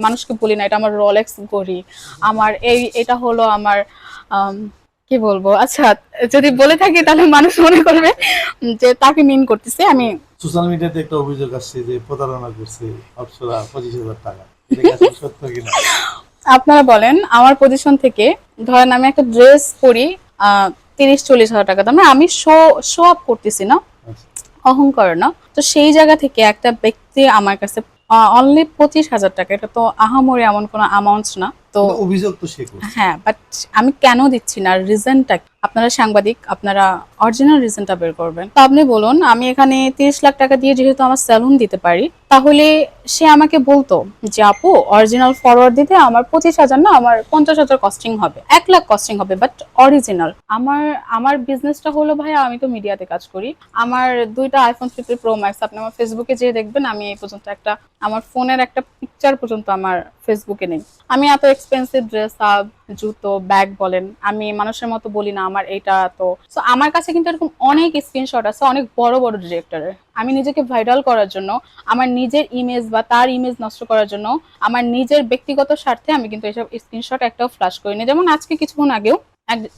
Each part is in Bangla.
মানুষকে বলি না এটা আমার রোলেক্স ঘড়ি আমার এই এটা হলো আমার আম, কি বলব? আচ্ছা যদি বলে থাকি তাহলে মানুষ মনে করবে যে তাকে মিন করতেছে। আমি সোশ্যাল মিডিয়াতে একটা অভিযোগ আসছে যে প্রতারণা করছে অপসরা পঁচিশ হাজার টাকা। সত্য কিনা? আপনারা বলেন আমার পজিশন থেকে ধরেন আমি একটা ড্রেস পরি আহ, তিরিশ চল্লিশ হাজার টাকা দাম আমি শো শো আপ করতেছি না। আচ্ছা। অহংকার না। তো সেই জায়গা থেকে একটা ব্যক্তি আমার কাছে অনলি পঁচিশ হাজার টাকা। এটা তো আহামরি এমন কোনো অ্যামাউন্ট না। তো অভিযোগ তো সে হ্যাঁ বাট আমি কেন দিচ্ছি না? রিজনটা আপনারা সাংবাদিক, আপনারা অরিজিনাল রিজনটা বের করবেন। তো আপনি বলুন, আমি এখানে তিরিশ লাখ টাকা দিয়ে যেহেতু আমার স্যালুন দিতে পারি, তাহলে সে আমাকে বলতো যে, আপু অরিজিনাল ফরওয়ার্ড দিতে আমার পঁচিশ হাজার না, আমার পঞ্চাশ হাজার কস্টিং হবে। এক লাখ কস্টিং হবে বাট অরিজিনাল আমার আমার বিজনেসটা হলো ভাই আমি তো মিডিয়াতে কাজ করি। আমার দুইটা আইফোন ফিফটি প্রো ম্যাক্স আপনি আমার ফেসবুকে যেয়ে দেখবেন, আমি এই পর্যন্ত একটা, আমার ফোনের একটা পিকচার পর্যন্ত আমার ফেসবুকে নেই। আমি এত এক্সপেন্সিভ ড্রেস আপ জুতো ব্যাগ বলেন, আমি মানুষের মতো বলি না, আমার এটা তো। সো আমার কাছে কিন্তু এরকম অনেক স্ক্রিনশট আছে, অনেক বড় বড় ডিরেক্টরের আমি নিজেকে ভাইরাল করার জন্য, আমার নিজের ইমেজ বা তার ইমেজ নষ্ট করার জন্য, আমার নিজের ব্যক্তিগত স্বার্থে আমি কিন্তু এসব স্ক্রিনশট একটাও ফ্লাশ করিনি। যেমন আজকে কিছুক্ষণ আগেও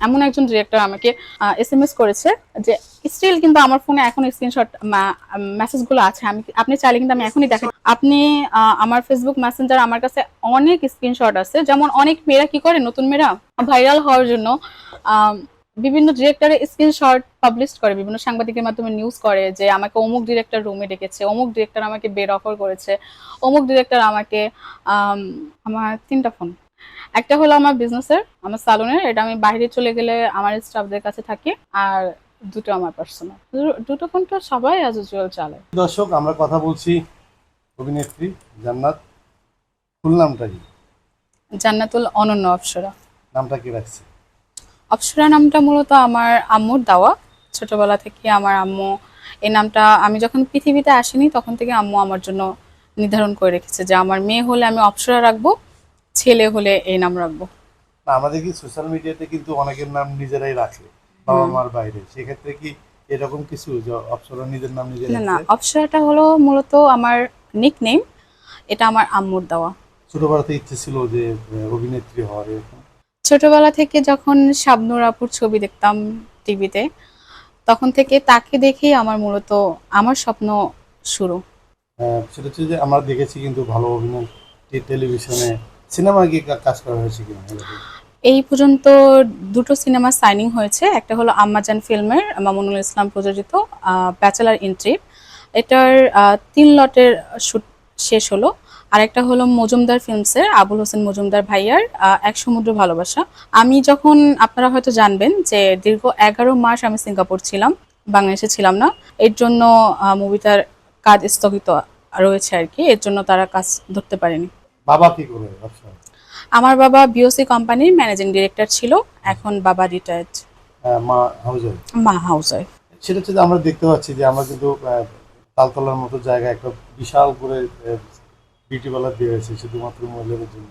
এমন একজন ডিরেক্টর আমাকে এস এম এস করেছে যে স্টিল কিন্তু আমার ফোনে এখন স্ক্রিনশট মেসেজগুলো আছে। আমি আপনি চাইলে কিন্তু আমি এখনই দেখেন আপনি আমার ফেসবুক মেসেঞ্জার আমার কাছে অনেক স্ক্রিনশট আছে। যেমন অনেক মেয়েরা কি করে, নতুন মেয়েরা ভাইরাল হওয়ার জন্য বিভিন্ন ডিরেক্টরের স্ক্রিনশট পাবলিশ করে। বিভিন্ন সাংবাদিকের মাধ্যমে নিউজ করে যে, আমাকে অমুক ডিরেক্টর রুমে ডেকেছে, অমুক ডিরেক্টর আমাকে বেড অফার করেছে, অমুক ডিরেক্টর আমাকে আমার তিনটা ফোন একটা হলো আমার বিজনেসের আমার সালনের এটা আমি বাইরে চলে গেলে আমার স্টাফদের কাছে থাকি আর দুটো আমার পার্সোনাল দুটো ফোন তো সবাই অ্যাজ ইউজুয়াল চালায় দর্শক আমরা কথা বলছি অভিনেত্রী জান্নাত ফুল নামটা কি? জান্নাতুল অনন্য অপসরা। নামটা কি রাখছে? অপসরা নামটা মূলত আমার আম্মুর দাওয়া। ছোটবেলা থেকে আমার আম্মু এই নামটা আমি যখন পৃথিবীতে আসিনি তখন থেকে আম্মু আমার জন্য নির্ধারণ করে রেখেছে যে আমার মেয়ে হলে আমি অপসরা রাখব। ছেলে হলে এই নাম রাখব। আমাদের কি সোশ্যাল মিডিয়াতে কিন্তু অনেকের নাম নিজেরাই রাখে বাবা মার বাইরে। সেক্ষেত্রে কি এরকম কিছু যে অপসরা নিজের নাম নিজে না অপসরাটা হলো মূলত আমার নিক নেম এটা আমার আম্মুর দেওয়া। ছোটবেলাতে ইচ্ছে ছিল যে অভিনেত্রী হওয়ার ছোটবেলা থেকে যখন শাবনুর আপুর ছবি দেখতাম টিভিতে তখন থেকে তাকে দেখেই আমার মূলত আমার স্বপ্ন শুরু। সেটা হচ্ছে যে আমরা দেখেছি কিন্তু ভালো অভিনয় টেলিভিশনে সিনেমা কি কাজ করা হয়েছে কিনা এই পর্যন্ত দুটো সিনেমা সাইনিং হয়েছে। একটা হলো আম্মাজান ফিল্মের, মামুনুল ইসলাম প্রযোজিত ব্যাচেলার ইন্ট্রি এটার তিন লটের শুট শেষ হলো। আরেকটা হলো মজুমদার ফিল্মসের, আবুল হোসেন মজুমদার ভাইয়ার এক সমুদ্র ভালোবাসা। আমি যখন, আপনারা হয়তো জানবেন যে দীর্ঘ এগারো মাস আমি সিঙ্গাপুর ছিলাম, বাংলাদেশে ছিলাম না। এর জন্য মুভিটার কাজ স্থগিত রয়েছে আর কি। এর জন্য তারা কাজ ধরতে পারেনি। বাবা কি করে? ব্যবসা আমার বাবা বিওসি কোম্পানির ম্যানেজিং ডিরেক্টর ছিল এখন বাবা রিটায়ার্ড মা হাউস মা হাউস সেটা হচ্ছে আমরা দেখতে পাচ্ছি যে আমরা কিন্তু তালতলার মতো জায়গা একটা বিশাল করে বিউটি পার্লার দিয়ে হয়েছে শুধুমাত্র মহিলাদের জন্য।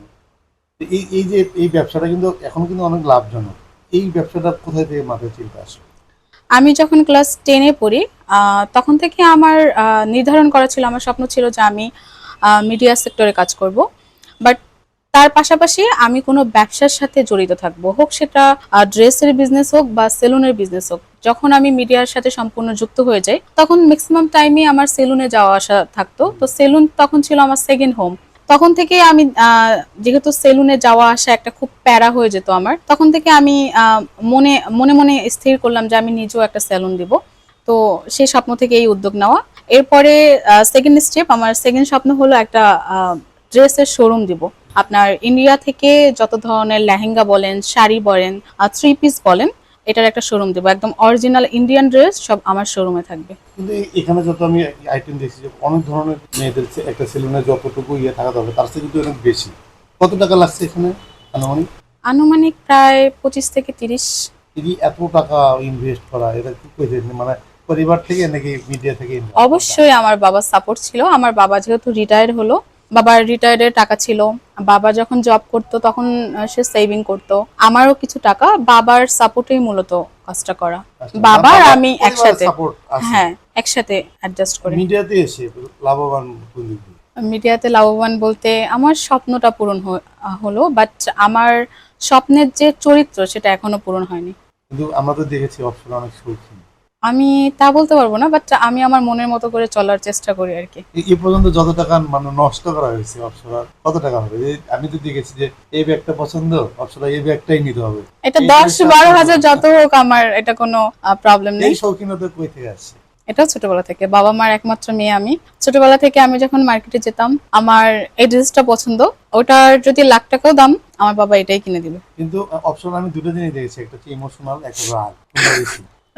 এই এই যে এই ব্যবসাটা কিন্তু এখন কিন্তু অনেক লাভজনক। এই ব্যবসাটা কোথায় থেকে মাথায় চিন্তা আসে আমি যখন ক্লাস টেনে পড়ি তখন থেকে আমার নির্ধারণ করা ছিল আমার স্বপ্ন ছিল যে আমি মিডিয়া সেক্টরে কাজ করব। বাট তার পাশাপাশি আমি কোনো ব্যবসার সাথে জড়িত থাকব। হোক সেটা ড্রেসের বিজনেস হোক বা সেলুনের বিজনেস হোক, যখন আমি মিডিয়ার সাথে সম্পূর্ণ যুক্ত হয়ে যাই, তখন ম্যাক্সিমাম টাইমে আমার সেলুনে যাওয়া আসা থাকতো। তো সেলুন তখন ছিল আমার সেকেন্ড হোম তখন থেকে আমি যেহেতু সেলুনে যাওয়া আসা একটা খুব প্যারা হয়ে যেত আমার, তখন থেকে আমি মনে মনে মনে স্থির করলাম যে আমি নিজেও একটা সেলুন দিব। তো সেই স্বপ্ন থেকে এই উদ্যোগ নেওয়া। এরপরে সেকেন্ড স্টেপ আমার সেকেন্ড স্বপ্ন হলো একটা ড্রেসের শোরুম দিব। আপনার ইন্ডিয়া থেকে যত ধরনের লেহেঙ্গা বলেন শাড়ি বলেন থ্রি পিস বলেন এটার একটা শোরুম দেবো। একদম অরিজিনাল ইন্ডিয়ান ড্রেস সব আমার শোরুমে থাকবে। কিন্তু এখানে যত আমি আইটেম দেখছি যে অনেক ধরনের মেয়েদের একটা সেলুনে যতটুকু ইয়ে থাকা দরকার তার থেকে কিন্তু অনেক বেশি। কত টাকা লাগছে এখানে আনুমানিক? আনুমানিক প্রায় পঁচিশ থেকে তিরিশ। যদি এত টাকা ইনভেস্ট করা এটা কি করে মানে পরিবার থেকে নাকি মিডিয়া থেকে অবশ্যই আমার বাবার সাপোর্ট ছিল। আমার বাবা যেহেতু রিটায়ার হলো বাবার রিটায়ার্ডের টাকা ছিল। বাবা যখন জব করতো তখন সে সেভিং করতো। আমারও কিছু টাকা বাবার সাপোর্টেই মূলত কাজটা করা। আচ্ছা, বাবা আর বাবার আমি একসাথে হ্যাঁ একসাথে অ্যাডজাস্ট করে। মিডিয়াতে এসে লাভবান মিডিয়াতে লাভবান বলতে আমার স্বপ্নটা পূরণ হলো বাট আমার স্বপ্নের যে চরিত্র সেটা এখনও পূরণ হয়নি। কিন্তু আমরা তো দেখেছি অপশন অনেক শৌখিন। আমি তা বলতে পারব না বাট আমি আমার মনের মতো করে চলার চেষ্টা করি আর কি। এ- এ পর্যন্ত যত টাকা মানে নষ্ট করা হয়েছে অপসরার কত টাকা হবে? আমি তো দেখেছি যে এই ব্যাগটা পছন্দ অপসরা এই ব্যাগটাই নিতে হবে। এটা এই দশ বারো হাজার যত হোক আমার এটা কোনো প্রবলেম নেই এই শৌখিনতা কই থেকে আসছে? এটাও ছোটবেলা থেকে বাবা মার একমাত্র মেয়ে আমি। ছোটবেলা থেকে আমি যখন মার্কেটে যেতাম আমার এই ড্রেসটা পছন্দ ওটার যদি লাখ টাকাও দাম আমার বাবা এটাই কিনে দিবে কিন্তু অপশন আমি দুটো জিনিস দেখেছি একটা হচ্ছে ইমোশনাল একটা রাগ?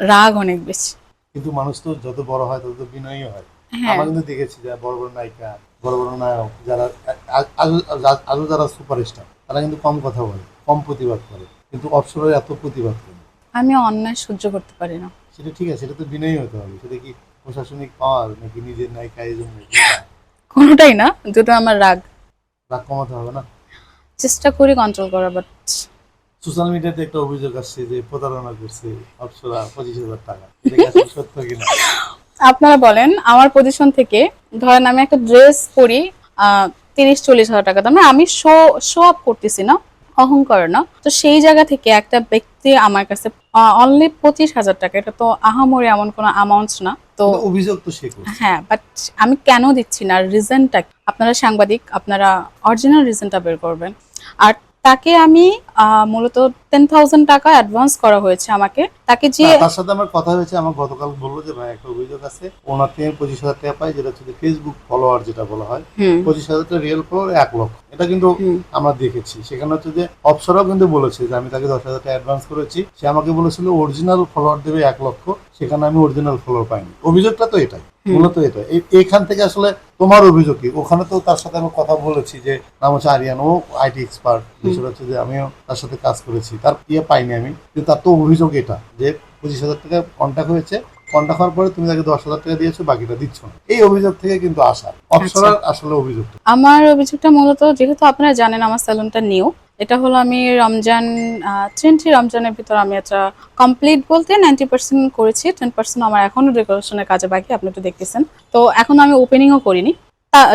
রাগ অনেক বেশি। কিন্তু মানুষ তো যত বড় হয় তত বিনয়ী হয়। হ্যাঁ। আমরা কিন্তু দেখেছি যারা বড় বড় নায়িকা বড় বড় নায়ক যারা আরও যারা সুপারস্টার তারা কিন্তু কম কথা বলে কম প্রতিবাদ করে। কিন্তু অপসরের এত প্রতিবাদ করে। আমি অন্যায় সহ্য করতে পারি না। সেটা ঠিক আছে সেটা তো বিনয়ী হতে হবে। সেটা কি প্রশাসনিক পাওয়ার নাকি নিজের নায়িকা এই জন্য? কোনোটাই না দুটো আমার রাগ। রাগ কমাতে হবে না? চেষ্টা করি কন্ট্রোল করার বাট সোশ্যাল মিডিয়াতে একটা অভিযোগ আসছে যে প্রতারণা করছে অপসরা পঁচিশ হাজার টাকা। সত্য কিনা? আপনারা বলেন আমার পজিশন থেকে ধরেন আমি একটা ড্রেস পরি তিরিশ চল্লিশ হাজার টাকা দাম আমি শো শো আপ করতেছি না অহংকার না। তো সেই জায়গা থেকে একটা ব্যক্তি আমার কাছে অনলি পঁচিশ হাজার টাকা এটা তো আহামরি এমন কোনো অ্যামাউন্ট না তো অভিযোগ তো সে হ্যাঁ বাট আমি কেন দিচ্ছি না? রিজনটা আপনারা সাংবাদিক আপনারা অরিজিনাল রিজনটা বের করবেন। আর তাকে আমি মূলত টেন থাউজেন্ড টাকা অ্যাডভান্স করা হয়েছে আমাকে। তাকে যে তার সাথে আমার কথা হয়েছে আমার গতকাল বলল যে ভাই একটা অভিযোগ আছে। ওনার থেকে পঁচিশ হাজার টাকা পাই যেটা হচ্ছে ফেসবুক ফলোয়ার যেটা বলা হয়। পঁচিশ হাজার টাকা রিয়েল ফলোয়ার এক লক্ষ। এটা কিন্তু আমরা দেখেছি। সেখানে হচ্ছে যে অপসরাও কিন্তু বলেছে যে আমি তাকে দশ হাজার টাকা অ্যাডভান্স করেছি। সে আমাকে বলেছিল অরিজিনাল ফলোয়ার দেবে এক লক্ষ। সেখানে আমি অরিজিনাল ফলোয়ার পাইনি। অভিযোগটা তো এটাই। মূলত এটা। এইখান থেকে আসলে তোমার অভিযোগ কি? ওখানে তো তার সাথে আমি কথা বলেছি যে নাম হচ্ছে আরিয়ান ও আইটি এক্সপার্ট বিষয়টা হচ্ছে যে আমিও তার সাথে কাজ করেছি। তার ইয়ে পাইনি আমি কিন্তু তার তো অভিযোগ এটা যে পঁচিশ হাজার টাকা কন্ট্যাক্ট হয়েছে। কন্ট্যাক্ট হওয়ার পরে তুমি তাকে দশ হাজার টাকা দিয়েছ বাকিটা দিচ্ছ না। এই অভিযোগ থেকে কিন্তু আসা। অপসরার আসলে অভিযোগটা। আমার অভিযোগটা মূলত যেহেতু আপনারা জানেন আমার স্যালুনটা নিউ এটা হলো আমি রমজান টোয়েন্টি রমজানের ভিতর আমি এটা কমপ্লিট বলতে নাইনটি পার্সেন্ট করেছি টেন পার্সেন্ট আমার এখনও ডেকোরেশনের কাজে বাকি, আপনি তো দেখতেছেন। তো এখন আমি ওপেনিংও করিনি।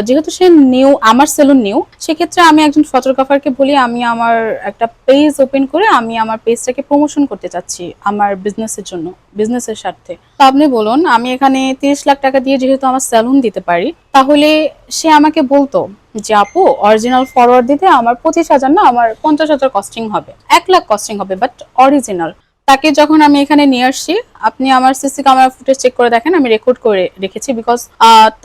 যেহেতু সে নিউ আমার সেলুন নিউ সেক্ষেত্রে আমি একজন ফটোগ্রাফারকে বলি, আমি আমার একটা পেজ ওপেন করে আমি আমার পেজটাকে প্রমোশন করতে চাচ্ছি আমার বিজনেসের জন্য বিজনেসের স্বার্থে। তো আপনি বলুন, আমি এখানে তিরিশ লাখ টাকা দিয়ে যেহেতু আমার সেলুন দিতে পারি, তাহলে সে আমাকে বলতো যে আপু অরিজিনাল ফরওয়ার্ড দিতে আমার পঁচিশ হাজার না, আমার পঞ্চাশ হাজার কস্টিং হবে। এক লাখ কস্টিং হবে বাট অরিজিনাল তাকে যখন আমি এখানে নিয়ে আসছি আপনি আমার সিসি ক্যামেরা ফুটেজ চেক করে দেখেন আমি রেকর্ড করে রেখেছি বিকজ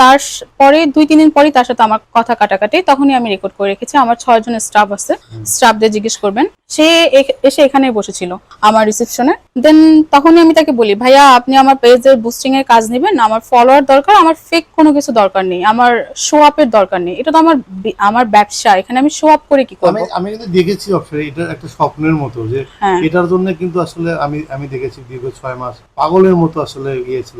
তার পরে দুই তিন দিন পরেই তার সাথে আমার কথা কাটাকাটি তখনই আমি রেকর্ড করে রেখেছি। আমার ছয়জন স্টাফ আছে স্টাফদের জিজ্ঞেস করবেন। সে এসে এখানে বসেছিল আমার রিসেপশনে দেন তখনই আমি তাকে বলি ভাইয়া আপনি আমার পেজের বুস্টিং এর কাজ নেবেন আমার ফলোয়ার দরকার আমার ফেক কোনো কিছু দরকার নেই আমার শো আপের দরকার নেই। এটা তো আমার আমার ব্যবসা এখানে আমি শো আপ করে কি করব? আমি কিন্তু দেখেছি অপসরা এটা একটা স্বপ্নের মতো যে হ্যাঁ। এটার জন্য কিন্তু আসলে আমি আমি দেখেছি দীর্ঘ ছয় মাস পাগলের মতো আসলে ইয়ে ছিল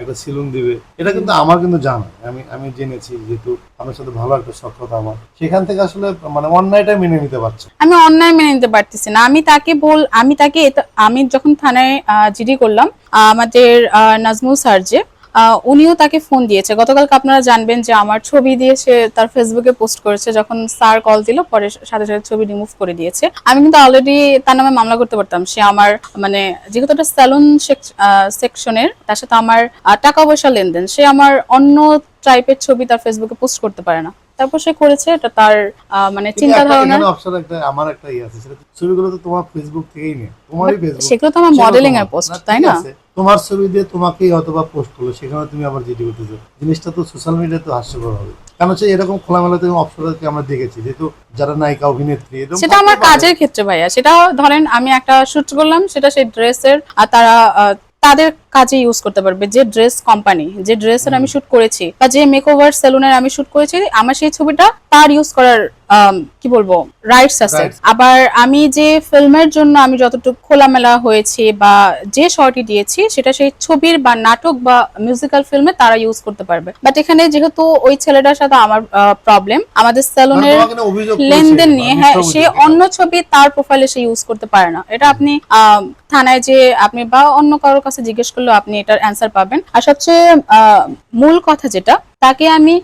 একটা সিলুন দিবে। এটা কিন্তু আমার কিন্তু জানা আমি আমি জেনেছি যেহেতু আমার সাথে ভালো একটা সক্ষতা আমার। সেখান থেকে আসলে মানে অন্যায়টা মেনে নিতে পারছে আমি অন্যায় মেনে নিতে পারতেছি না। আমি তাকে বল, আমি তাকে আমি যখন থানায় জিডি করলাম, আমাদের নাজমুল স্যার যে উনিও তাকে ফোন দিয়েছে। গতকালকে আপনারা জানবেন যে আমার ছবি দিয়ে সে তার ফেসবুকে পোস্ট করেছে, যখন স্যার কল দিল, পরে সাথে সাথে ছবি রিমুভ করে দিয়েছে। আমি কিন্তু অলরেডি তার নামে মামলা করতে পারতাম। সে আমার মানে যেহেতু একটা স্যালুন সেকশনের তার সাথে আমার টাকা পয়সা লেনদেন। সে আমার অন্য টাইপের ছবি তার ফেসবুকে পোস্ট করতে পারে না। তারপর সে করেছে এটা তার মানে চিন্তা ধারণা। অপশন একটা আমার একটা ইয়ে আছে সেটা ছবিগুলো তো তোমার ফেসবুক থেকেই নেই তোমারই ফেসবুক সেগুলো তো আমার মডেলিং এর পোস্ট তাই না? তোমার ছবি দিয়ে তোমাকেই অথবা পোস্ট করল সেখানে তুমি আবার জিডি করতেছো। জিনিসটা তো সোশ্যাল মিডিয়াতে হাস্যকর হবে। কারণ হচ্ছে এরকম খোলামেলাতে অপশনকে আমরা দেখেছি যেহেতু যারা নায়িকা অভিনেত্রী এরকম সেটা আমার কাজের ক্ষেত্রে ভাইয়া সেটা ধরেন আমি একটা শুট করলাম সেটা সেই ড্রেসের আর তারা তাদের কাজে ইউজ করতে পারবে। যে ড্রেস কোম্পানি যে ড্রেসের আমি শুট করেছি বা যে মেকওভার সেলুনের আমি শুট করেছি আমার সেই ছবিটা তার ইউজ করার কি বলব রাইটস আছে। আবার আমি যে ফিল্মের জন্য আমি যতটুকু খোলামেলা হয়েছি বা যে শর্টই দিয়েছি সেটা সেই ছবির বা নাটক বা মিউজিক্যাল ফিল্মে তারা ইউজ করতে পারবে। বাট এখানে যেহেতু ওই ছেলেটার সাথে আমার প্রবলেম আমাদের মানে সেলুনের তোমাকে না অভিযোগ করেছে, লেনদেন মানে নিয়ে হ্যাঁ সে অন্য ছবি তার প্রোফাইলে সে ইউজ করতে পারে না। এটা আপনি থানায় যে আপনি বা অন্য কারোর কাছে জিজ্ঞেস করলে করলেও আপনি এটার অ্যান্সার পাবেন। আর সবচেয়ে মূল কথা যেটা তাকে আমি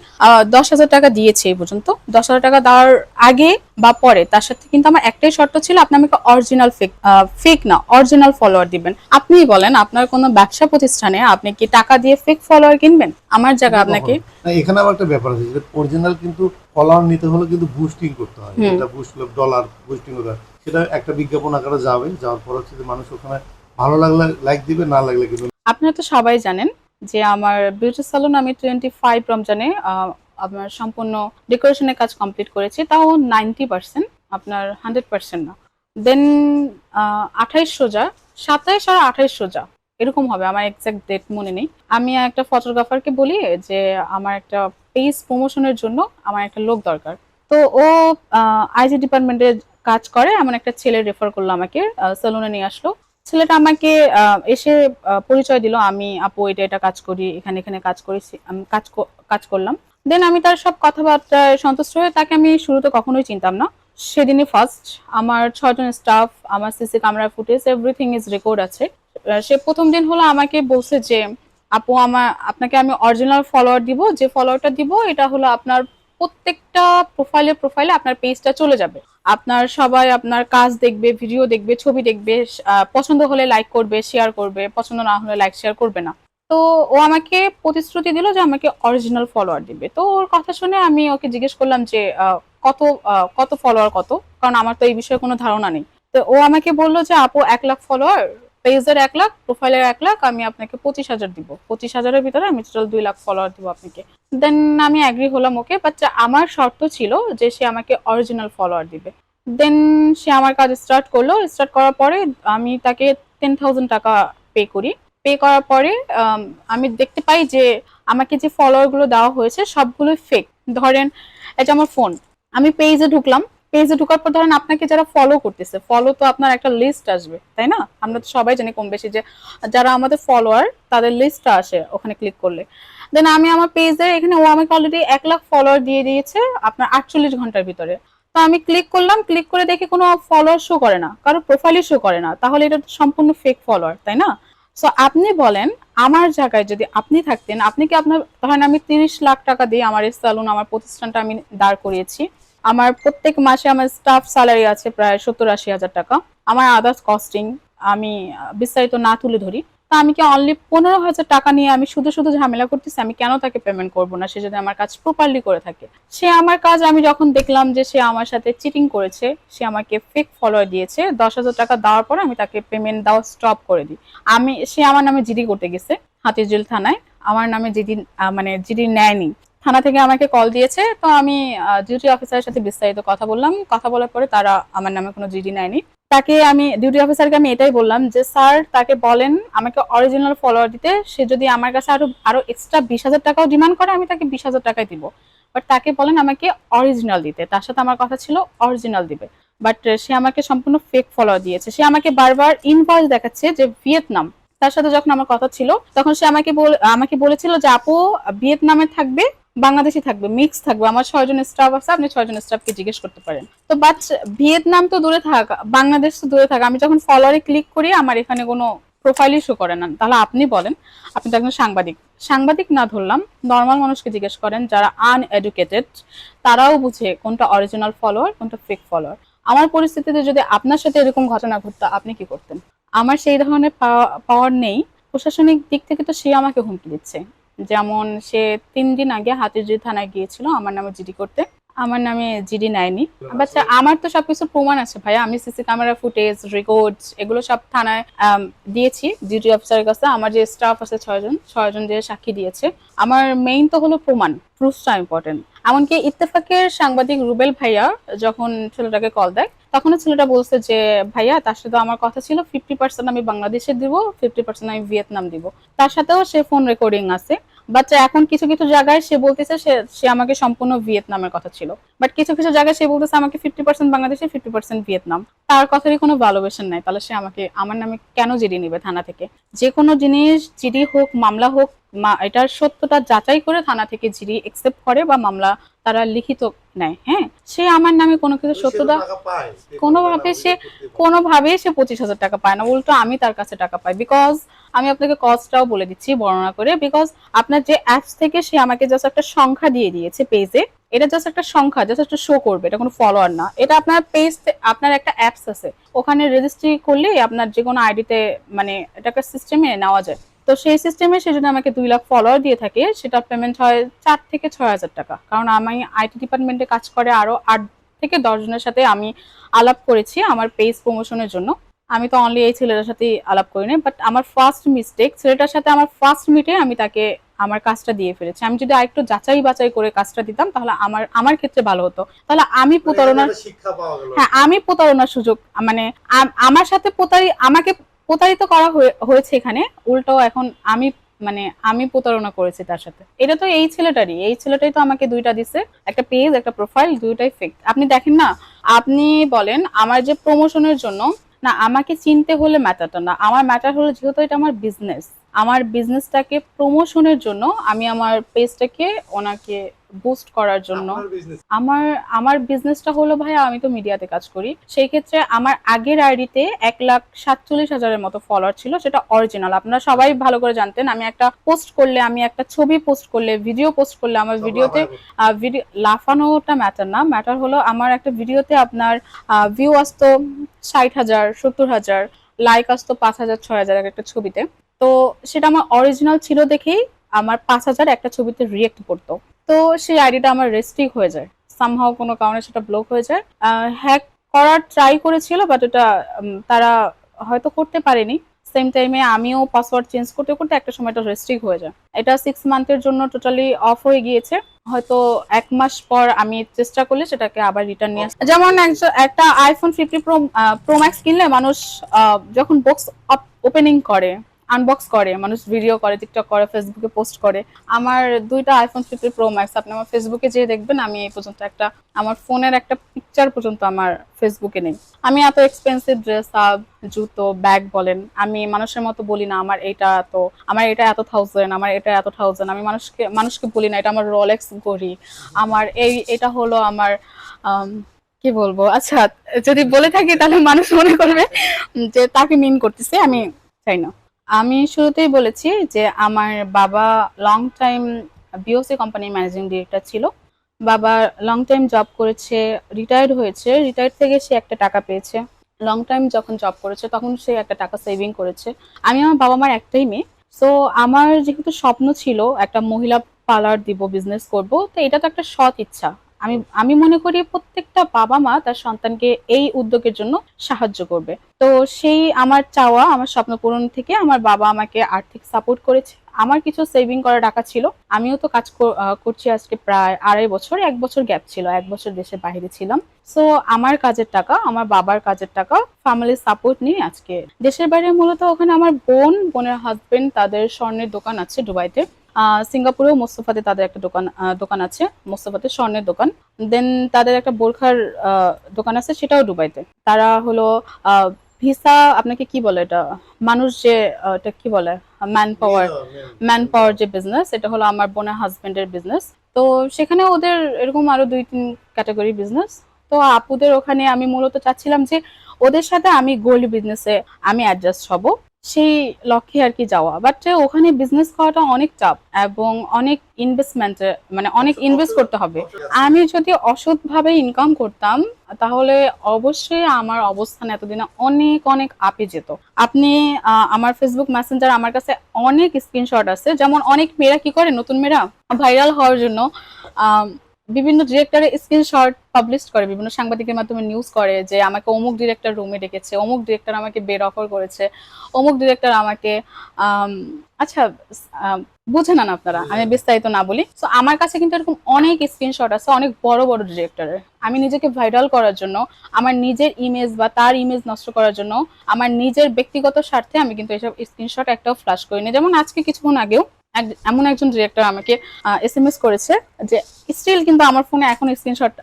দশ হাজার টাকা দিয়েছি এই পর্যন্ত। দশ হাজার টাকা দেওয়ার আগে বা পরে তার সাথে কিন্তু আমার একটাই শর্ত ছিল আপনি আমাকে অরিজিনাল ফেক ফেক না অরিজিনাল ফলোয়ার দিবেন। আপনিই বলেন আপনার কোনো ব্যবসা প্রতিষ্ঠানে আপনি কি টাকা দিয়ে ফেক ফলোয়ার কিনবেন? আমার জায়গা আপনাকে এখানে আবার একটা ব্যাপার আছে যে অরিজিনাল কিন্তু ফলোয়ার নিতে হলে কিন্তু বুস্টিং করতে হয়। এটা বুস্ট ডলার বুস্টিং সেটা একটা বিজ্ঞাপন আকারে যাবে যাওয়ার পর হচ্ছে মানুষ ওখানে ভালো লাগলে লাইক দিবে, না লাগলে কিন্তু আপনারা তো সবাই জানেন যে আমার বিউটি সালন আমি টোয়েন্টি ফাইভ রমজানে আপনার সম্পূর্ণ ডেকোরেশনের কাজ কমপ্লিট করেছি, তাও নাইনটি পার্সেন্ট আপনার হান্ড্রেড পার্সেন্ট না। দেন আঠাইশ সোজা, সাতাইশ আর আঠাইশ সোজা, এরকম হবে, আমার এক্সাক্ট ডেট মনে নেই। আমি একটা ফটোগ্রাফারকে বলি যে আমার একটা পেজ প্রমোশনের জন্য আমার একটা লোক দরকার। তো ও আইজি ডিপার্টমেন্টে কাজ করে, এমন একটা ছেলে রেফার করল আমাকে সেলুনে নিয়ে আসলো। ছেলেটা আমাকে এসে পরিচয় দিল, আমি, আপু, এটা এটা কাজ করি, এখানে এখানে কাজ করি আমি কাজ কাজ করলাম। দেন আমি তার সব কথাবার্তায় সন্তুষ্ট হয়ে তাকে আমি শুরুতে কখনোই চিনতাম না। সেদিনই ফার্স্ট আমার ছয়জন স্টাফ আমার CC camera footage everything is record আছে। সে প্রথম দিন হলো আমাকে বলছে যে, আপু আমার আপনাকে আমি অরিজিনাল ফলোয়ার দিব, যে ফলোয়ারটা দিব, এটা হলো আপনার প্রত্যেকটা প্রোফাইলে প্রোফাইলে আপনার পেজটা চলে যাবে। আপনার সবাই আপনার কাজ দেখবে ভিডিও দেখবে, ছবি দেখবে পছন্দ হলে লাইক করবে শেয়ার করবে, পছন্দ না হলে লাইক শেয়ার করবে না। তো ও আমাকে প্রতিশ্রুতি দিল যে আমাকে অরিজিনাল ফলোয়ার দিবে। তো ওর কথা শুনে আমি ওকে জিজ্ঞেস করলাম যে কত কত ফলোয়ার কত? কারণ আমার তো এই বিষয়ে কোনো ধারণা নেই। তো ও আমাকে বলল যে, আপু, এক লাখ ফলোয়ার পেজের এক লাখ প্রোফাইলের এক লাখ, আমি আপনাকে পঁচিশ হাজার দিব। পঁচিশ হাজারের ভিতরে আমি টোটাল দুই লাখ ফলোয়ার দিব আপনাকে। দেন আমি অ্যাগ্রি হলাম ওকে বাট আমার শর্ত ছিল যে সে আমাকে অরিজিনাল ফলোয়ার দিবে। দেন সে আমার কাজ স্টার্ট করল। স্টার্ট করার পরে আমি তাকে টেন থাউজেন্ড টাকা পে করি। পে করার পরে, আমি দেখতে পাই যে আমাকে যে ফলোয়ারগুলো দেওয়া হয়েছে, সবগুলোই ফেক ধরেন এটা আমার ফোন আমি পেজে ঢুকলাম। পেজে ঢোকার পর ধরেন আপনাকে যারা ফলো করতেছে ফলো তো আপনার একটা লিস্ট আসবে, তাই না? আমরা তো সবাই জানি কম বেশি যে যারা আমাদের ফলোয়ার তাদের লিস্টটা আসে ওখানে ক্লিক করলে। দেন আমি আমার পেজে এখানে ও আমাকে অলরেডি এক লাখ ফলোয়ার দিয়ে দিয়েছে আপনার আটচল্লিশ ঘণ্টার ভিতরে। তো আমি ক্লিক করলাম ক্লিক করে দেখি কোনো ফলোয়ার শো করে না, কারও প্রোফাইলই শো করে না, তাহলে এটা তো সম্পূর্ণ ফেক ফলোয়ার তাই না? সো আপনি বলেন, আমার জায়গায় যদি আপনি থাকতেন, আপনি কি আপনার, ধরেন আমি তিরিশ লাখ টাকা দিয়ে আমার এই সালুন আমার প্রতিষ্ঠানটা আমি দাঁড় করিয়েছি আমার প্রত্যেক মাসে আমার স্টাফ স্যালারি আছে প্রায় সত্তর আশি হাজার টাকা। আমার আদার্স কস্টিং আমি বিস্তারিত না তুলে ধরি। তা আমি কি অনলি পনেরো হাজার টাকা নিয়ে আমি শুধু শুধু ঝামেলা করতেছি? আমি কেন তাকে পেমেন্ট করব না? সে যদি আমার কাজ প্রপারলি করে থাকে। সে আমার কাজ আমি যখন দেখলাম যে সে আমার সাথে চিটিং করেছে, সে আমাকে ফেক ফলোয়ার দিয়েছে, দশ হাজার টাকা দেওয়ার পর আমি তাকে পেমেন্ট দেওয়া স্টপ করে দিই। আমি, সে আমার নামে জিডি করতে গেছে হাতিঝিল থানায়। আমার নামে জিডি মানে জিডি নেয়নি। থানা থেকে আমাকে কল দিয়েছে। তো আমি ডিউটি অফিসারের সাথে বিস্তারিত কথা বললাম। কথা বলার পরে তারা আমার নামে কোনো জিডি নেয়নি। তাকে আমি ডিউটি অফিসারকে আমি এটাই বললাম যে, স্যার, তাকে বলেন, আমাকে অরিজিনাল ফলোয়ার দিতে। সে যদি আমার কাছে আরও আরও এক্সট্রা বিশ হাজার টাকাও ডিমান্ড করে, আমি তাকে বিশ হাজার টাকাই দিব। বাট তাকে বলেন আমাকে অরিজিনাল দিতে। তার সাথে আমার কথা ছিল অরিজিনাল দিবে। বাট সে আমাকে সম্পূর্ণ ফেক ফলোয়ার দিয়েছে। সে আমাকে বারবার ইনভয়েস দেখাচ্ছে যে ভিয়েতনাম তার সাথে যখন আমার কথা ছিল, তখন সে আমাকে আমাকে বলেছিল যে, আপু ভিয়েতনামে থাকবে বাংলাদেশি থাকবে মিক্স থাকবে। আমার ছয়জন স্টাফ আছে, আপনি ছয়জন স্টাফকে জিজ্ঞেস করতে পারেন। তো বাট ভিয়েতনাম তো দূরে থাক, বাংলাদেশ তো দূরে থাক। আমি যখন ফলোয়ারে ক্লিক করি, আমার এখানে কোনো প্রোফাইলই শো করে না। তাহলে আপনি বলেন, আপনি তো একজন সাংবাদিক। সাংবাদিক না ধরলাম নর্মাল মানুষকে জিজ্ঞেস করেন, যারা আনএডুকেটেড তারাও বুঝে কোনটা অরিজিনাল ফলোয়ার কোনটা ফেক ফলোয়ার আমার পরিস্থিতিতে যদি আপনার সাথে এরকম ঘটনা ঘটতো, আপনি কি করতেন? আমার সেই ধরনের পাওয়ার নেই। প্রশাসনিক দিক থেকে তো সে আমাকে হুমকি দিচ্ছে। যেমন সে তিন দিন আগে হাতিরঝি থানায় গিয়েছিল আমার নামে জিডি করতে। আমার নামে জিডি নেয়নি। বাচ্চা আমার তো সবকিছু প্রমাণ আছে ভাইয়া। আমি সিসি ক্যামেরা ফুটেজ রেকর্ডস এগুলো সব থানায় দিয়েছি। ডিউটি অফিসারের কাছে। আমার যে স্টাফ আছে ছয়জন ছয়জন যে সাক্ষী দিয়েছে। আমার মেইন তো হলো প্রমাণ প্রুফটা ইম্পর্টেন্ট এমনকি ইত্তেফাকের সাংবাদিক রুবেল ভাইয়া যখন ছেলেটাকে কল দেয়, তখনও ছেলেটা বলছে যে, ভাইয়া, তার সাথে আমার কথা ছিল ফিফটি পার্সেন্ট আমি বাংলাদেশে দিব ফিফটি পার্সেন্ট আমি ভিয়েতনাম দিব। তার সাথেও সে ফোন রেকর্ডিং আছে। বাট এখন কিছু কিছু জায়গায় সে বলতেছে সে আমাকে সম্পূর্ণ ভিয়েতনামের কথা ছিল। বাট কিছু কিছু জায়গায় সে বলতেছে আমাকে ফিফটি পার্সেন্ট বাংলাদেশে ফিফটি পার্সেন্ট ভিয়েতনাম। তার কথারই কোনো ভ্যালুয়েশন নাই। তাহলে সে আমাকে, আমার নামে কেন জিডি নিবে থানা থেকে? যে কোনো জিনিস, জিডি হোক, মামলা হোক এটার সত্যতা যাচাই করে থানা থেকে জিডি একসেপ্ট করে বা মামলা তারা লিখিত নেয় হ্যাঁ? সে আমার নামে কোনো কিছু সত্যতা কোনোভাবে সে- কোনোভাবেই সে পঁচিশ হাজার টাকা পায় না উল্টো আমি তার কাছে টাকা পাই। বিকজ আমি আপনাকে কজটাও বলে দিচ্ছি বর্ণনা করে। বিকজ আপনার যে অ্যাপস থেকে সে আমাকে জাস্ট একটা সংখ্যা দিয়ে দিয়েছে পেজে এটা জাস্ট একটা সংখ্যা জাস্ট একটা শো করবে এটা কোনো ফলোয়ার না। এটা আপনার পেজ আপনার একটা অ্যাপস আছে ওখানে রেজিস্ট্রি করলেই আপনার যে কোনো আইডিতে মানে এটা একটা সিস্টেমে নেওয়া যায়। তো সেই সিস্টেমে সে যদি আমাকে দুই লাখ ফলোয়ার দিয়ে থাকে সেটা পেমেন্ট হয় চার থেকে ছয় হাজার টাকা। কারণ আমি আইটি ডিপার্টমেন্টে কাজ করে আরও আট থেকে দশ জনের সাথে আমি আলাপ করেছি আমার পেজ প্রমোশনের জন্য। আমি তো অনলি এই ছেলেটার সাথেই আলাপ করিনি বাট আমার ফার্স্ট মিস্টেক ছেলেটার সাথে আমার ফার্স্ট মিটে আমি তাকে আমার কাজটা দিয়ে ফেলেছি। আমি যদি আরেকটু যাচাই বাছাই করে কাজটা দিতাম তাহলে আমার আমার ক্ষেত্রে ভালো হতো। তাহলে আমি প্রতারণার হ্যাঁ আমি প্রতারণার সুযোগ মানে আমার সাথে প্রতারি আমাকে প্রতারিত করা হয়ে- হয়েছে এখানে, উল্টো এখন আমি মানে আমি প্রতারণা করেছি তার সাথে। এটা তো এই ছেলেটারই, এই ছেলেটাই তো আমাকে দুইটা দিছে, একটা পেজ একটা প্রোফাইল দুইটাই ফেক আপনি দেখেন না, আপনি বলেন আমার যে প্রমোশনের জন্য, না, আমাকে চিনতে হলে ম্যাটারটা না, আমার ম্যাটার হলো যেহেতু এটা আমার বিজনেস আমার বিজনেসটাকে প্রমোশনের জন্য আমি আমার পেজটাকে ওনাকে বুস্ট করার জন্য। আমার আমার বিজনেসটা হলো ভাই আমি তো মিডিয়াতে কাজ করি। সেই ক্ষেত্রে আমার আগের আইডিতে এক লাখ সাতচল্লিশ হাজারের মতো ফলোয়ার ছিল সেটা অরিজিনাল আপনারা সবাই ভালো করে জানতেন আমি একটা পোস্ট করলে আমি একটা ছবি পোস্ট করলে ভিডিও পোস্ট করলে আমার ভিডিওতে ভিডিও লাফানোটা ম্যাটার না। ম্যাটার হলো আমার একটা ভিডিওতে আপনার ভিউ আসতো ষাট হাজার সত্তর হাজার লাইক আসতো পাঁচ হাজার ছয় হাজার একটা ছবিতে। তো সেটা আমার অরিজিনাল ছিল দেখেই আমার পাঁচ হাজার একটা ছবিতে রিয়েক্ট করতো। তো সেই আইডিটা আমার রেস্ট্রিক হয়ে যায়। সামহাও কোনো কারণে সেটা ব্লক হয়ে যায়। হ্যাক করার ট্রাই করেছিল বাট এটা তারা হয়তো করতে পারেনি। সেম টাইমে আমিও পাসওয়ার্ড চেঞ্জ করতে করতে একটা সময় এটা রেস্ট্রিক হয়ে যায়। এটা সিক্স মান্থের জন্য টোটালি অফ হয়ে গিয়েছে। হয়তো এক মাস পর আমি চেষ্টা করলে সেটাকে আবার রিটার্ন নিয়ে আসতে। যেমন একটা iPhone fifty pro pro max কিনলে মানুষ যখন বক্স ওপেনিং করে আনবক্স করে মানুষ ভিডিও করে টিকটক করে ফেসবুকে পোস্ট করে। আমার দুইটা আইফোন ফিফটি প্রো ম্যাক্স আপনি আমার ফেসবুকে যেয়ে দেখবেন আমি এই পর্যন্ত একটা আমার ফোনের একটা পিকচার পর্যন্ত আমার ফেসবুকে নেই। আমি এত এক্সপেন্সিভ ড্রেস আপ জুতো ব্যাগ বলেন আমি মানুষের মতো বলি না আমার এটা এত আমার এটা এত থাউজেন্ড আমার এটা এত থাউজেন্ড আমি মানুষকে মানুষকে বলি না এটা আমার রোলেক্স ঘড়ি আমার এই এটা হলো আমার আম, কি বলব আচ্ছা যদি বলে থাকি তাহলে মানুষ মনে করবে যে তাকে মিন করতেছে আমি চাই না। আমি শুরুতেই বলেছি যে আমার বাবা লং টাইম বিওসি কোম্পানির ম্যানেজিং ডিরেক্টর ছিল। বাবা লং টাইম জব করেছে রিটায়ার্ড হয়েছে রিটায়ার্ড থেকে সে একটা টাকা পেয়েছে। লং টাইম যখন জব করেছে, তখন সে একটা টাকা সেভিং করেছে। আমি আমার বাবা মার একটাই মেয়ে। সো আমার যেহেতু স্বপ্ন ছিল একটা মহিলা পার্লার দিব বিজনেস করব, তো এটা তো একটা সৎ ইচ্ছা। আমি আমি মনে করি প্রত্যেকটা বাবা মা তার সন্তানকে এই উদ্যোগের জন্য সাহায্য করবে। তো সেই আমার চাওয়া, আমার স্বপ্ন পূরণ থেকে আমার বাবা আমাকে আর্থিক সাপোর্ট করেছে। আমার কিছু সেভিং করা টাকা ছিল। আমিও তো কাজ করছি আজকে প্রায় আড়াই বছর, এক বছর গ্যাপ ছিল, এক বছর দেশের বাইরে ছিলাম। সো আমার কাজের টাকা, আমার বাবার কাজের টাকা ফ্যামিলির সাপোর্ট নিয়ে আজকে দেশের বাইরে মূলত ওখানে আমার বোন, বোনের হাজবেন্ড তাদের স্বর্ণের দোকান আছে দুবাইতে। সিঙ্গাপুরেও মোস্তফাতে তাদের একটা দোকান দোকান আছে মোস্তফাতে স্বর্ণের দোকান। দেন তাদের একটা বোরখার দোকান আছে সেটাও দুবাইতে। তারা হলো ভিসা আপনাকে কি বলে এটা? মানুষ যে এটা কি বলে? ম্যান পাওয়ার ম্যান পাওয়ার যে বিজনেস এটা হলো আমার বোনের হাজবেন্ডের বিজনেস তো সেখানে ওদের এরকম আরও দুই তিন ক্যাটাগরি বিজনেস তো আপুদের ওখানে আমি মূলত চাচ্ছিলাম যে ওদের সাথে আমি গোল্ড বিজনেসে আমি অ্যাডজাস্ট হব। সেই লক্ষ্যে আর কি যাওয়া। বাট ওখানে বিজনেস করাটা অনেক চাপ এবং অনেক ইনভেস্টমেন্ট মানে অনেক ইনভেস্ট করতে হবে। আমি যদি অসৎভাবে ইনকাম করতাম, তাহলে অবশ্যই আমার অবস্থান এতদিনে অনেক অনেক আপে যেত। আপনি আমার ফেসবুক মেসেঞ্জার আমার কাছে অনেক স্ক্রিনশট আছে। যেমন অনেক মেয়েরা কি করে, নতুন মেয়েরা? ভাইরাল হওয়ার জন্য বিভিন্ন ডিরেক্টরের স্ক্রিনশট পাবলিশ করে, বিভিন্ন সাংবাদিকের মাধ্যমে নিউজ করে যে আমাকে অমুক ডিরেক্টর রুমে ডেকেছে, অমুক ডিরেক্টর আমাকে বেড অফার করেছে, অমুক ডিরেক্টর আমাকে আচ্ছা বুঝে না আপনারা, আমি বিস্তারিত না বলি। তো আমার কাছে কিন্তু এরকম অনেক স্ক্রিনশট আছে, অনেক বড় বড় ডিরেক্টরের আমি নিজেকে ভাইরাল করার জন্য, আমার নিজের ইমেজ বা তার ইমেজ নষ্ট করার জন্য, আমার নিজের ব্যক্তিগত স্বার্থে আমি কিন্তু এসব স্ক্রিনশট একটাও ফ্লাশ করিনি। যেমন আজকে কিছুক্ষণ আগেও এমন একজন ডিরেক্টর আমাকে এস এম এস করেছে যে স্টিল কিন্তু আমার ফোনে এখন স্ক্রিনশট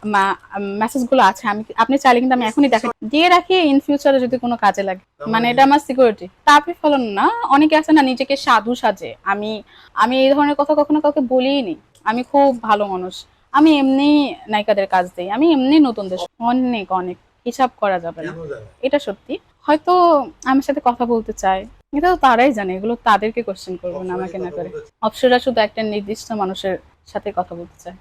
মেসেজগুলো আছে। আমি আপনি চাইলে কিন্তু আমি এখনই দেখা দিয়ে রাখি ইন ফিউচারে যদি কোনো কাজে লাগে। মানে এটা আমার সিকিউরিটি তা আপনি ফেলেন না। অনেকে আছে না নিজেকে সাধু সাজে। আমি আমি এই ধরনের কথা কখনো কাউকে বলিই নি আমি খুব ভালো মানুষ। আমি এমনি নায়িকাদের কাজ দিই। আমি এমনি নতুন দেশ অনেক অনেক হিসাব করা যাবে না। এটা সত্যি। হয়তো আমার সাথে কথা বলতে চায়। এটা তো তারাই জানে এগুলো তাদেরকে কোশ্চেন করব না আমাকে না করে। অপসরা শুধু একটা নির্দিষ্ট মানুষের সাথে কথা বলতে চায়।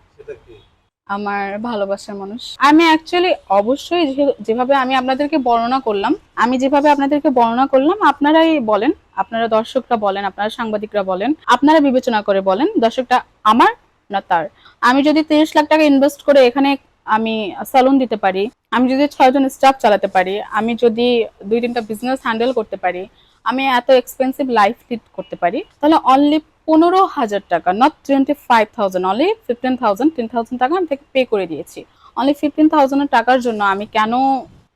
আমার ভালোবাসার মানুষ। আমি অ্যাকচুয়ালি অবশ্যই যেভাবে আমি আপনাদেরকে বর্ণনা করলাম আমি যেভাবে আপনাদেরকে বর্ণনা করলাম আপনারাই বলেন আপনারা দর্শকরা বলেন আপনারা সাংবাদিকরা বলেন আপনারা বিবেচনা করে বলেন দর্শকটা আমার না তার। আমি যদি তিরিশ লাখ টাকা ইনভেস্ট করে এখানে আমি সালুন দিতে পারি আমি যদি ছয়জন স্টাফ চালাতে পারি আমি যদি দুই তিনটা বিজনেস হ্যান্ডেল করতে পারি আমি এত এক্সপেন্সিভ লাইফ লিড করতে পারি, তাহলে অনলি পনেরো হাজার টাকা not twenty five thousand only fifteen thousand ten thousand টাকা আমি তাকে পে করে দিয়েছি। অনলি ফিফটিন থাউজেন্ডের টাকার জন্য আমি কেন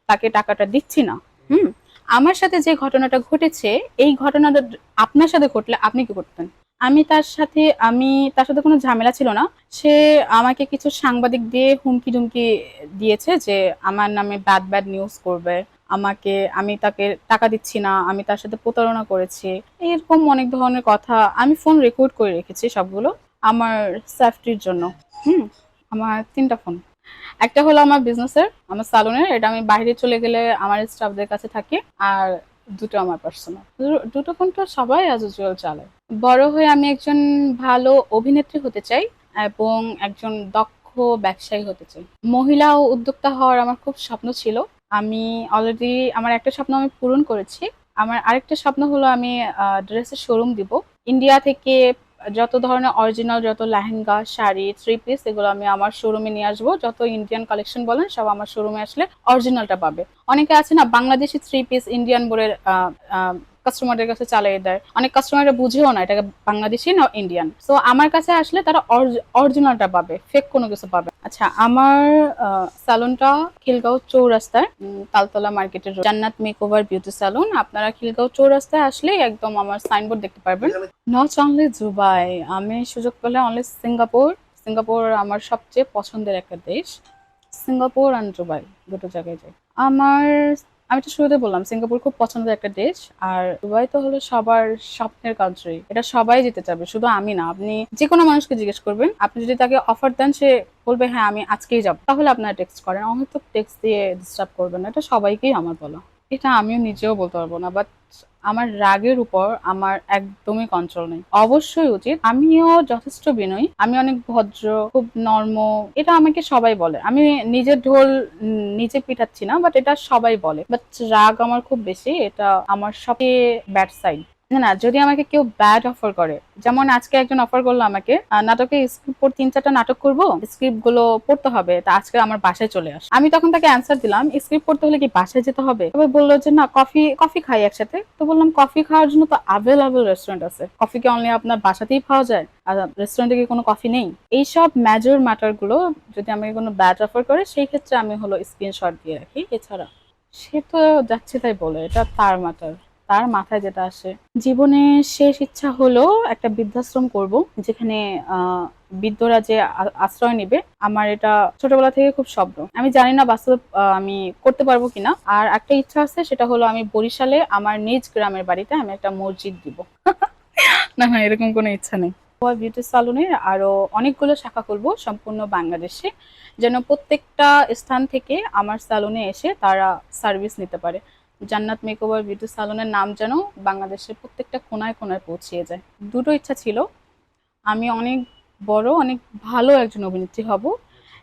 তাকে টাকাটা দিচ্ছি না? হুম? আমার সাথে যে ঘটনাটা ঘটেছে, এই ঘটনাটা আপনার সাথে ঘটলে আপনি কি করতেন? আমি তার সাথে, আমি, তার সাথে কোনো ঝামেলা ছিল না। সে আমাকে কিছু সাংবাদিক দিয়ে হুমকি টুমকি দিয়েছে যে, আমার নামে ব্যাড ব্যাড নিউজ করবে। আমাকে, আমি তাকে টাকা দিচ্ছি না, আমি তার সাথে প্রতারণা করেছি, এরকম অনেক ধরনের কথা আমি ফোন রেকর্ড করে রেখেছি সবগুলো আমার সেফটির জন্য। হুম, আমার তিনটা ফোন একটা হলো আমার বিজনেসের আমার সালনের এটা আমি বাইরে চলে গেলে আমার স্টাফদের কাছে থাকে, আর দুটো আমার পার্সোনাল দুটো ফোন তো সবাই অ্যাজ ইউজুয়াল চালায় বড় হয়ে আমি একজন ভালো অভিনেত্রী হতে চাই, এবং একজন দক্ষ ব্যবসায়ী হতে চাই। মহিলা ও উদ্যোক্তা হওয়ার আমার খুব স্বপ্ন ছিল আমি অলরেডি আমার একটা স্বপ্ন আমি পূরণ করেছি। আমার আরেকটা স্বপ্ন হলো আমি ড্রেসের শোরুম দিব। ইন্ডিয়া থেকে যত ধরনের অরিজিনাল যত লেহেঙ্গা, শাড়ি থ্রি পিস এগুলো আমি আমার শোরুমে নিয়ে আসব। যত ইন্ডিয়ান কালেকশন বলেন, সব আমার শোরুমে আসলে অরিজিনালটা পাবে। অনেকে আছে না, বাংলাদেশি থ্রি পিস ইন্ডিয়ান বোর্ডের কাস্টমারদের কাছে চালিয়ে দেয়। অনেক কাস্টমাররা বুঝেও না এটা বাংলাদেশি না ইন্ডিয়ান তো আমার কাছে আসলে তারা অরিজিনালটা পাবে ফেক কোনো কিছু পাবে আচ্ছা আমার স্যালুনটা খিলগাঁও চৌরাস্তায় তালতলা মার্কেটের জান্নাত মেকওভার বিউটি স্যালুন আপনারা খিলগাঁও চৌরাস্তায় আসলে একদম আমার সাইনবোর্ড দেখতে পারবেন। নট অনলি দুবাই আমি সুযোগ পেলে অনলি সিঙ্গাপুর সিঙ্গাপুর আমার সবচেয়ে পছন্দের একটা দেশ। সিঙ্গাপুর অ্যান্ড দুবাই দুটো জায়গায় যাই। আমার আমি তো শুরুতে বললাম, সিঙ্গাপুর খুব পছন্দের একটা দেশ আর দুবাই তো হলো সবার স্বপ্নের কান্ট্রি এটা সবাই যেতে চাবে শুধু আমি না, আপনি যে কোনো মানুষকে জিজ্ঞেস করবেন, আপনি যদি তাকে অফার দেন, সে বলবে হ্যাঁ আমি আজকেই যাব। তাহলে আপনারা টেক্সট করেন তো টেক্সট দিয়ে ডিস্টার্ব করবেন না, এটা সবাইকেই আমার বলা। এটা আমিও নিজেও বলতে পারব না বাট আমার রাগের উপর আমার একদমই কন্ট্রোল নেই। অবশ্যই উচিত, আমিও যথেষ্ট বিনয়ী, আমি অনেক ভদ্র, খুব নর্ম, এটা আমাকে সবাই বলে। আমি নিজের ঢোল নিজে পিটাচ্ছি না বাট এটা সবাই বলে। বাট রাগ আমার খুব বেশি, এটা আমার সবচেয়ে ব্যাড সাইড না না, যদি আমাকে কেউ ব্যাড অফার করে, যেমন আজকে একজন অফার করল আমাকে নাটকে স্ক্রিপ্ট তিন চারটা নাটক করব স্ক্রিপ্টগুলো পড়তে হবে, তা আজকে আমার বাসায় চলে আস। আমি তখন তাকে অ্যান্সার দিলাম স্ক্রিপ্ট পড়তে হলে কি বাসায় যেতে হবে? তবে বলল যে, না কফি কফি খাই একসাথে। তো বললাম কফি খাওয়ার জন্য তো অ্যাভেলেবল রেস্টুরেন্ট আছে। কফি কি অনলি আপনার বাসাতেই পাওয়া যায়? আর রেস্টুরেন্টে কি কোনো কফি নেই? এইসব ম্যাটারগুলো যদি আমাকে কোনো ব্যাড অফার করে, সেই ক্ষেত্রে আমি হলো স্ক্রিনশট দিয়ে রাখি। এছাড়া সে তো যাচ্ছে তাই বলে, এটা তার ম্যাটার তার মাথায় যেটা আসে। জীবনে শেষ ইচ্ছা হলো একটা বৃদ্ধাশ্রম করব, যেখানে বৃদ্ধরা যে আশ্রয় নেবে, আমার এটা ছোটবেলা থেকে খুব স্বপ্ন। আমি জানি না বাস্তব আমি করতে পারব কিনা। আর একটা ইচ্ছা আছে, সেটা হলো আমি বরিশালে আমার নিজ গ্রামের বাড়িতে আমি একটা মসজিদ দিব। না না, এরকম কোনো ইচ্ছা নেই। বিউটি সালুনের আরও অনেকগুলো শাখা করব সম্পূর্ণ বাংলাদেশে, যেন প্রত্যেকটা স্থান থেকে আমার সালুনে এসে তারা সার্ভিস নিতে পারে। জান্নাত মেকওভার বিউটি সালনের নাম যেন বাংলাদেশের প্রত্যেকটা কোনায় কোনায় পৌঁছিয়ে যায়। দুটো ইচ্ছা ছিল, আমি অনেক বড়, অনেক ভালো একজন অভিনেত্রী হব।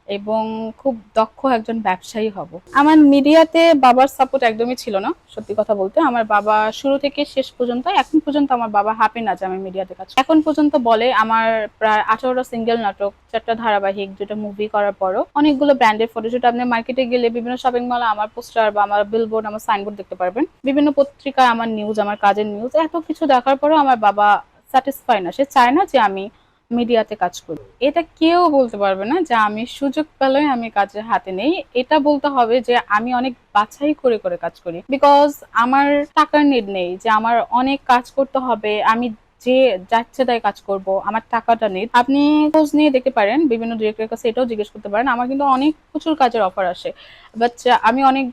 এবং খুব দক্ষ একজন ব্যবসায়ী হব। আমার মিডিয়াতে বাবার সাপোর্ট একদমই ছিল না, সত্যি কথা বলতে। আমার বাবা শুরু থেকে শেষ পর্যন্ত, এখন পর্যন্ত আমার বাবা হ্যাপি না যে আমি মিডিয়াতে কাজ এখন পর্যন্ত বলে আমার প্রায় আঠারোটা সিঙ্গেল নাটক, চারটা ধারাবাহিক দুটো মুভি করার পরও অনেকগুলো ব্র্যান্ডের ফটোশুট আপনি মার্কেটে গেলে বিভিন্ন শপিং মলে আমার পোস্টার বা আমার বিলবোর্ড আমার সাইনবোর্ড দেখতে পারবেন। বিভিন্ন পত্রিকায় আমার নিউজ আমার কাজের নিউজ এত কিছু দেখার পরেও আমার বাবা স্যাটিসফাই না। সে চায় না যে আমি মিডিয়াতে কাজ করি। এটা কেউ বলতে পারবে না যে আমি সুযোগ পেলে আমি কাজের হাতে নেই। এটা বলতে হবে যে আমি অনেক বাছাই করে করে কাজ করি। বিকজ আমার টাকার নিড নেই যে আমার অনেক কাজ করতে হবে, আমি যে যাচ্ছে তাই কাজ করব আমার টাকাটা নেই। আপনি খোঁজ নিয়ে দেখতে পারেন বিভিন্ন ডিরেক্টরের কাছে এটাও জিজ্ঞেস করতে পারেন। আমার কিন্তু অনেক প্রচুর কাজের অফার আসে। বাট আমি অনেক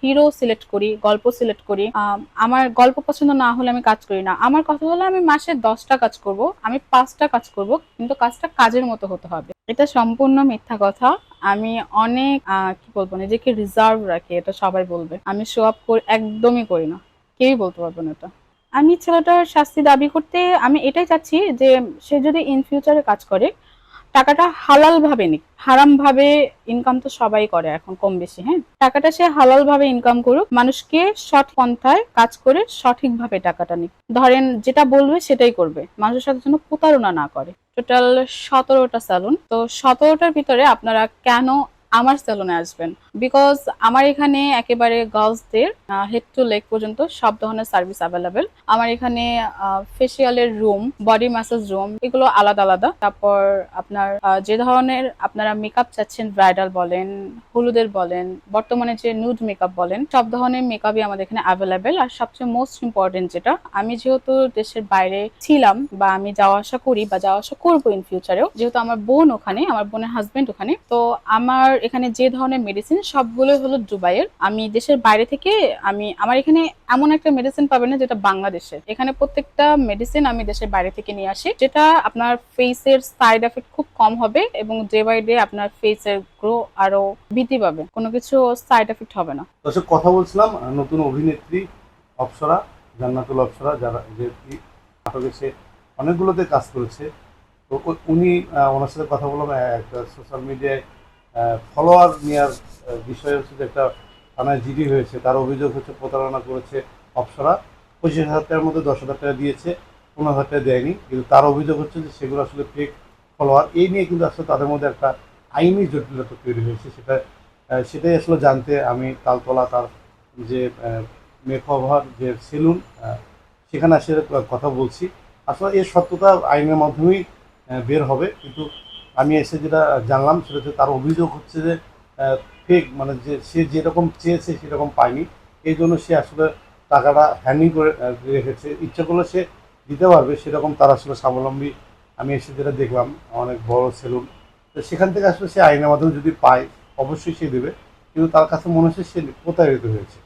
হিরো সিলেক্ট করি গল্প সিলেক্ট করি। আম, আমার গল্প পছন্দ না হলে আমি কাজ করি না। আমার কথা হলো আমি মাসে দশটা কাজ করব আমি পাঁচটা কাজ করব কিন্তু কাজটা কাজের মতো হতে হবে। এটা সম্পূর্ণ মিথ্যা কথা। আমি অনেক কি বলব নিজেকে রিজার্ভ রাখি এটা সবাই বলবে। আমি শো আপ একদমই করি না। কেউই বলতে পারবে না এটা। আমি ছেলেটার শাস্তি দাবি করতে, আমি এটাই চাচ্ছি যে সে যদি ইন ফিউচারে কাজ করে, টাকাটা হালাল ভাবে নিক। হারাম ভাবে ইনকাম তো সবাই করে এখন কম বেশি হ্যাঁ? টাকাটা সে হালাল ভাবে ইনকাম করুক, মানুষকে সৎ পন্থায় কাজ করে সঠিকভাবে টাকাটা নিক। ধরেন যেটা বলবে সেটাই করবে। মানুষের সাথে যেন প্রতারণা না করে। টোটাল সতেরোটা স্যালুন তো সতেরোটার ভিতরে আপনারা কেন আমার স্যালুনে আসবেন। বিকজ আমার এখানে একেবারে গার্লসদের হেড টু লেগ পর্যন্ত সব ধরনের সার্ভিস অ্যাভেলেবেল আমার এখানে ফেসিয়ালের রুম বডি ম্যাসাজ রুম এগুলো আলাদা আলাদা। তারপর আপনার যে ধরনের আপনারা মেকআপ চাচ্ছেন ব্রাইডাল বলেন, হলুদের বলেন, বর্তমানে যে নিউড মেকআপ বলেন, সব ধরনের মেকআপই আমাদের এখানে অ্যাভেলেবেল আর সবচেয়ে মোস্ট ইম্পর্টেন্ট যেটা, আমি যেহেতু দেশের বাইরে ছিলাম বা আমি যাওয়া আসা করি বা যাওয়া আসা করব ইন ফিউচারেও যেহেতু আমার বোন ওখানে, আমার বোনের হাজবেন্ড ওখানে, তো আমার এখানে যে ধরনের মেডিসিন সবগুলো হলো দুবাইয়ের। আমি দেশের বাইরে থেকে, আমি, আমার এখানে এমন একটা মেডিসিন পাবেন না যেটা বাংলাদেশের এখানে প্রত্যেকটা মেডিসিন আমি দেশের বাইরে থেকে নিয়ে আসি, যেটা আপনার ফেসের সাইড এফেক্ট খুব কম হবে এবং ডে বাই ডে আপনার ফেসের গ্রো আরও বৃদ্ধি পাবে। কোনো কিছু সাইড এফেক্ট হবে না। দর্শক, কথা বলছিলাম নতুন অভিনেত্রী অপ্সরা, জান্নাতুল অপ্সরা, যারা যে নাটকে সে অনেকগুলোতে কাজ করেছে। তো উনি ওনার সাথে কথা বললাম একটা সোশ্যাল মিডিয়ায় ফলোয়ার নেওয়ার বিষয়ে হচ্ছে যে একটা থানায় জিডি হয়েছে, তার অভিযোগ হচ্ছে প্রতারণা করেছে অপ্সরা। পঁচিশ হাজার টাকার মধ্যে দশ হাজার টাকা দিয়েছে, পনেরো হাজার টাকা দেয়নি, কিন্তু তার অভিযোগ হচ্ছে যে সেগুলো আসলে ফেক ফলোয়ার এই নিয়ে কিন্তু আসলে তাদের মধ্যে একটা আইনি জটিলতা তৈরি হয়েছে, সেটা সেটাই আসলে জানতে আমি তালতলা তার যে মেকওভার যে সেলুন সেখানে আসে কথা বলছি। আসলে এর সত্যতা আইনের মাধ্যমেই বের হবে, কিন্তু আমি এসে যেটা জানলাম সেটা হচ্ছে তার অভিযোগ হচ্ছে যে ফেক মানে যে সে যেরকম চেয়েছে সেরকম পায়নি। এই জন্য সে আসলে টাকাটা হ্যান্ডিং করে রেখেছে। ইচ্ছা করলে সে দিতে পারবে, সেরকম তার আসলে স্বাবলম্বী। আমি এসে যেটা দেখলাম, অনেক বড় সেলুন তো সেখান থেকে আসলে সে আইনের মাধ্যমে যদি পায়, অবশ্যই সে দেবে। কিন্তু তার কাছে মনে হচ্ছে সে প্রতারিত হয়েছে